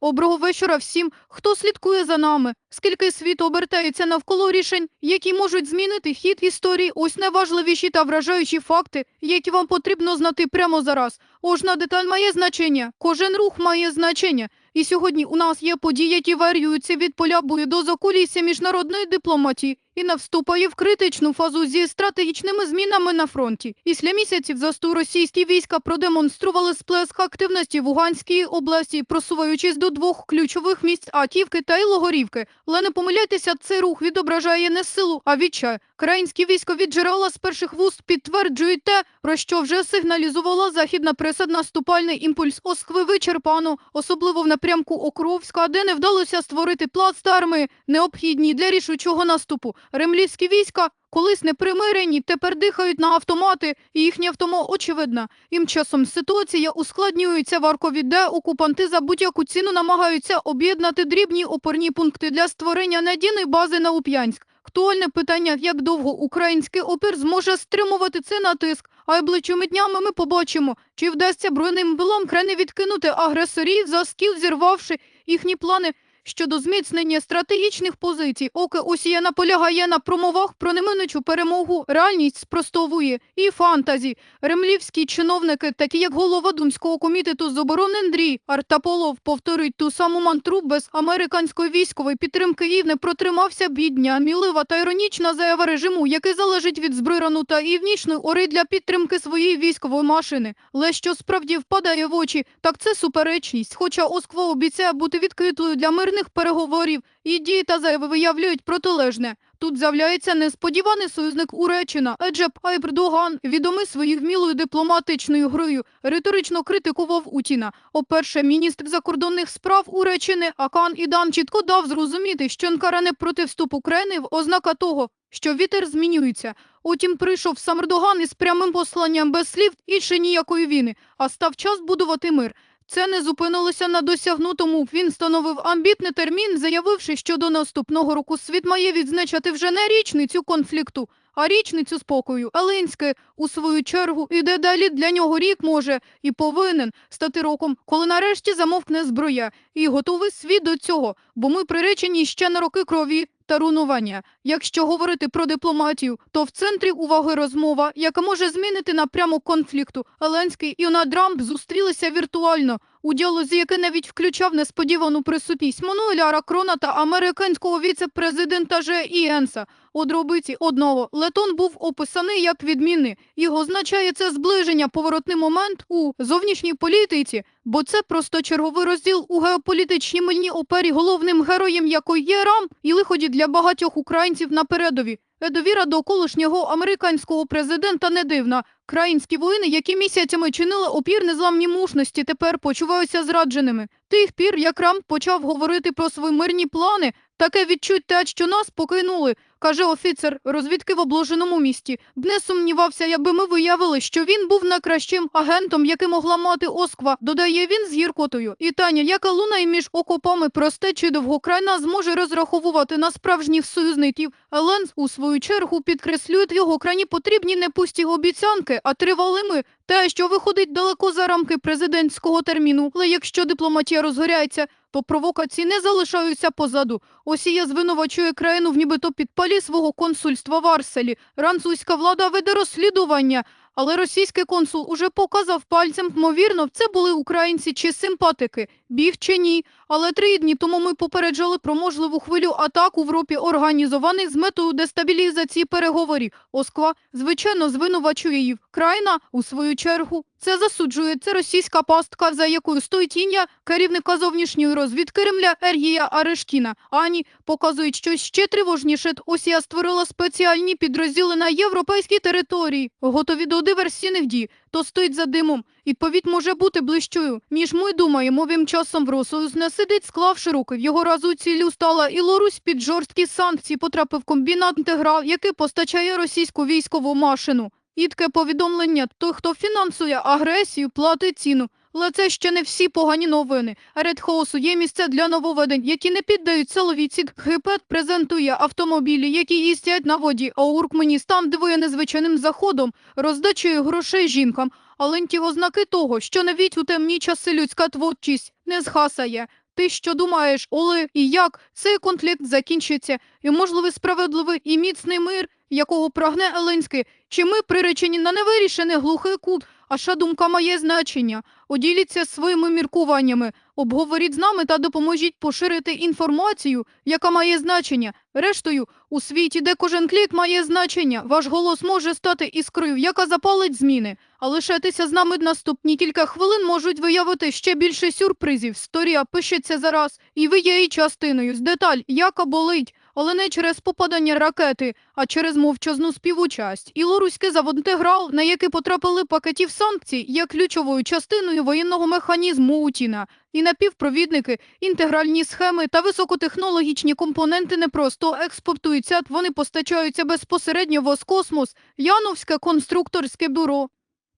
Оброго вечора всім, хто слідкує за нами, скільки світ обертається навколо рішень, які можуть змінити хід історії. Ось найважливіші та вражаючі факти, які вам потрібно знати прямо зараз. Кожна деталь має значення, кожен рух має значення. І сьогодні у нас є події, які варіюються від поля бою до закулісся міжнародної дипломатії і не вступає в критичну фазу зі стратегічними змінами на фронті. Після місяців засту російські війська продемонстрували сплеск активності в Луганській області, просуваючись до двох ключових місць Атівки та Ілогорівки. Але не помиляйтеся, цей рух відображає не силу, а відчай. Країнські військо від джерела з перших вуст підтверджують те, про що вже сигналізувала західна преса наступальний імпульс Оскви вичерпано, особливо в напрямку Окровська, де не вдалося створити плацдарми, необхідні для рішучого наступу. Ремлівські війська колись не примирені, тепер дихають на автомати, і їхня втома очевидна. Тим часом ситуація ускладнюється в Аркові, де окупанти за будь-яку ціну намагаються об'єднати дрібні опорні пункти для створення надійної бази на Уп'янськ. Актуальне питання, як довго український опір зможе стримувати цей натиск. А найближчими днями ми побачимо, чи вдасться бройним билам крайне відкинути агресорів за скіл, зірвавши їхні плани щодо зміцнення стратегічних позицій. Оке Осія наполягає на промовах про неминучу перемогу. Реальність спростовує і фантазі. Ремлівські чиновники, такі як голова Думського комітету з оборони Андрій Артаполов, повторюють ту саму мантру без американської військової підтримки Київ не протримався бідня, мілива та іронічна заява режиму, який залежить від збрирану та івнічної ори для підтримки своєї військової машини. Але що справді впадає в очі, так це суперечність. Хоча Осква обіцяє бути відкритою для мирних переговорів, і дії та заяви виявляють протилежне. Тут з'являється несподіваний союзник Уречина. Еджеп Айбрдоган, відомий своєю вмілою дипломатичною грою, риторично критикував Утіна. Оперше, міністр закордонних справ Уречини Акан Ідан чітко дав зрозуміти, що Анкара не проти вступу України в ознака того, що вітер змінюється. Утім, прийшов сам Ердоган із прямим посланням без слів і ще ніякої війни, а став час будувати мир. Це не зупинилося на досягнутому. Він встановив амбітний термін, заявивши, що до наступного року світ має відзначати вже не річницю конфлікту, а річницю спокою. Елинське, у свою чергу, іде далі для нього рік може і повинен стати роком, коли нарешті замовкне зброя. І готовий світ до цього, бо ми приречені ще на роки крові та руйнування. Якщо говорити про дипломатію, то в центрі уваги розмова, яка може змінити напрямок конфлікту. Еленський і Трамп зустрілися віртуально. У діалозі, який навіть включав несподівану присутність Мануеля Ракрона та американського віце-президента Же Іенса. У дробиці одного летон був описаний як відмінний. І означає це зближення, поворотний момент у зовнішній політиці, бо це просто черговий розділ у геополітичній мильній опері, головним героєм якої є Рам і лиході для багатьох українців на передові. Довіра до колишнього американського президента не дивна. Країнські воїни, які місяцями чинили опір незламні мужності, тепер почуваються зрадженими. Тих пір, як Рам почав говорити про свої мирні плани, таке відчуття, що нас покинули, каже офіцер розвідки в обложеному місті. Б не сумнівався, якби ми виявили, що він був найкращим агентом, який могла мати Осква, додає він з гіркотою. І Таня, яка лунає між окопами просте чи довгокрайна, зможе розраховувати на справжніх союзників. Еленс, у свою чергу, підкреслює його крайні потрібні не пусті обіцянки, а тривалими. Те, що виходить далеко за рамки президентського терміну. Але якщо дипломатія розгоряється, то провокації не залишаються позаду. Осія звинувачує країну в нібито підпалі свого консульства в Арселі. Французька влада веде розслідування. Але російський консул уже показав пальцем, ймовірно, це були українці чи симпатики, біг чи ні. Але три дні тому ми попереджали про можливу хвилю атак у Європі, організованих з метою дестабілізації переговорів. Осква, звичайно, звинувачує її. Країна, у свою чергу, це засуджує. Це російська пастка, за якою стоїть ім'я керівника зовнішньої розвідки Кремля Ергія Арешкіна. Ані показують щось ще тривожніше. Осія створила спеціальні підрозділи на європейській території, готові до диверсійних дій. То стоїть за димом. Відповідь може бути ближчою, ніж ми думаємо. Вим часом в Росоюз не сидить, склавши руки. В його разу ціллю стала і Лорусь під жорсткі санкції потрапив комбінат інтеграл, який постачає російську військову машину. І повідомлення, той, хто фінансує агресію, платить ціну. Але це ще не всі погані новини. Редхоусу є місця для нововведень, які не піддають силовій цід. Гепет презентує автомобілі, які їздять на воді, а Уркменістан дивує незвичайним заходом, роздачею грошей жінкам. Але ті ознаки того, що навіть у темні часи людська творчість не згасає. Ти що думаєш, Оле, і як цей конфлікт закінчиться? І можливий справедливий і міцний мир, якого прагне Еленський? Чи ми приречені на невирішений глухий кут? Аша думка має значення. Оділіться своїми міркуваннями, обговоріть з нами та допоможіть поширити інформацію, яка має значення. Рештою, у світі, де кожен клік має значення, ваш голос може стати іскрою, яка запалить зміни. А лишатися з нами наступні кілька хвилин можуть виявити ще більше сюрпризів. Сторія пишеться зараз, і ви є її частиною. З деталь, яка болить, але не через попадання ракети, а через мовчазну співучасть. Ілоруський завод «Інтеграл», на який потрапили пакетів санкцій, є ключовою частиною воєнного механізму Утіна. І напівпровідники, інтегральні схеми та високотехнологічні компоненти не просто експортуються, вони постачаються безпосередньо в Оскосмос, Яновське конструкторське бюро.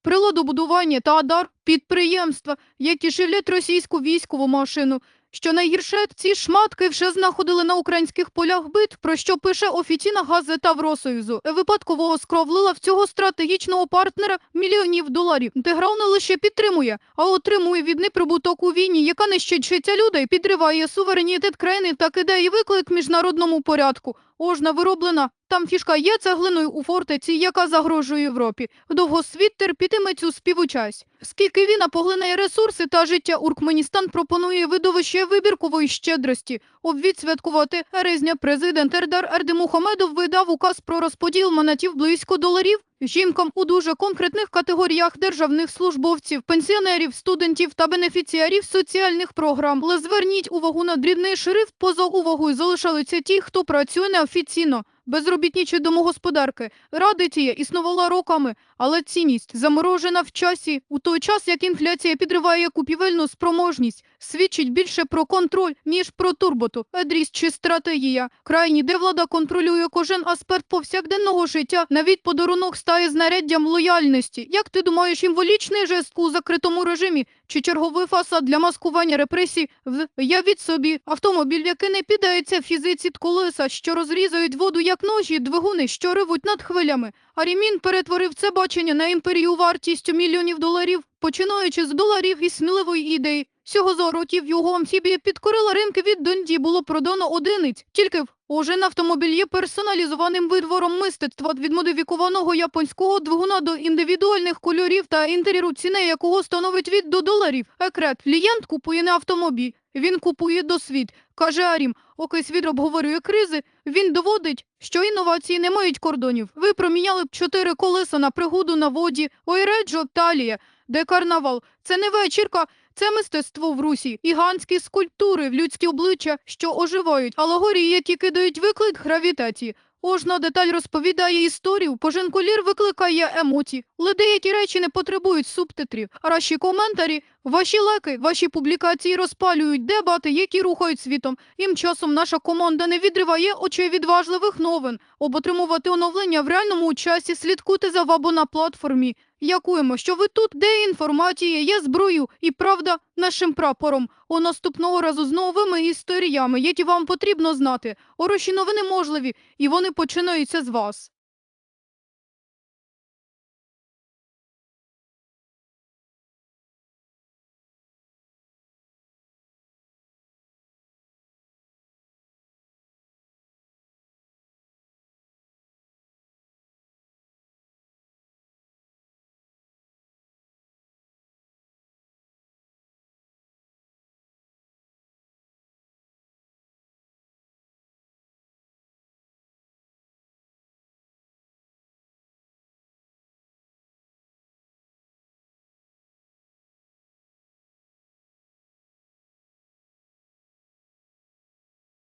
Приладобудування та адар підприємства, які живлять російську військову машину. Що найгірше, ці шматки вже знаходили на українських полях битв, про що пише офіційна газета Вросоюзу. Випадково скровлила в цього стратегічного партнера мільйонів доларів. Інтеграл не лише підтримує, а отримує від неприбуток у війні, яка нищить життя людей, підриває суверенітет країни та кидає виклик міжнародному порядку. Ожна вироблена. Там фішка є цеглиною у фортеці, яка загрожує Європі. Довго світ терпітиме цю співучасть. Скільки війна поглинає ресурси та життя Уркменістан пропонує видовище вибіркової щедрості. Обвідсвяткувати резня президент Ердар Ердемухамедов видав указ про розподіл монетів близько доларів жінкам у дуже конкретних категоріях державних службовців, пенсіонерів, студентів та бенефіціарів соціальних програм. Але зверніть увагу на дрібний шрифт. Поза увагою залишалися ті, хто працює неофіційно. Безробітні чи домогосподарки. Радиція існувала роками, але цінність заморожена в часі. У той час, як інфляція підриває купівельну спроможність, свідчить більше про контроль, ніж про турботу, едрість чи стратегія. Крайні, де влада контролює кожен аспект повсякденного життя, навіть подарунок стає знаряддям лояльності. Як ти думаєш, символічний жест у закритому режимі чи черговий фасад для маскування репресій? В явіть собі автомобіль, який не піддається фізиці колеса, що розрізають воду як ножі, двигуни, що ривуть над хвилями. А Рімін перетворив це бачення на імперію вартістю мільйонів доларів, починаючи з доларів і сміливої ідеї. Всього за років його амфібія підкорила ринки від Донді, було продано одиниць. Тільки в Ожин автомобіль є персоналізованим витвором мистецтва від модифікованого японського двигуна до індивідуальних кольорів та інтер'єру, ціна якого становить від до доларів. Екрет. Клієнт купує не автомобіль, він купує досвід. Каже Арім, окей світ обговорює кризи, він доводить, що інновації не мають кордонів. Ви проміняли б чотири колеса на пригоду на воді, Ойреджо, Талія, де карнавал. Це не вечірка, це мистецтво в Русі, гігантські скульптури в людські обличчя, що оживають, алегорії, які кидають виклик гравітації. Кожна деталь розповідає історію, кожен колір викликає емоції. Але деякі речі не потребують субтитрів. А ваші коментарі, ваші лайки, ваші публікації розпалюють дебати, які рухають світом. Їм часом наша команда не відриває очей від важливих новин. Об отримувати оновлення в реальному часі слідкуйте за вабо на платформі. Дякуємо, що ви тут, де інформація є зброю і правда нашим прапором. У наступного разу з новими історіями, які вам потрібно знати. Ороші новини можливі, і вони починаються з вас.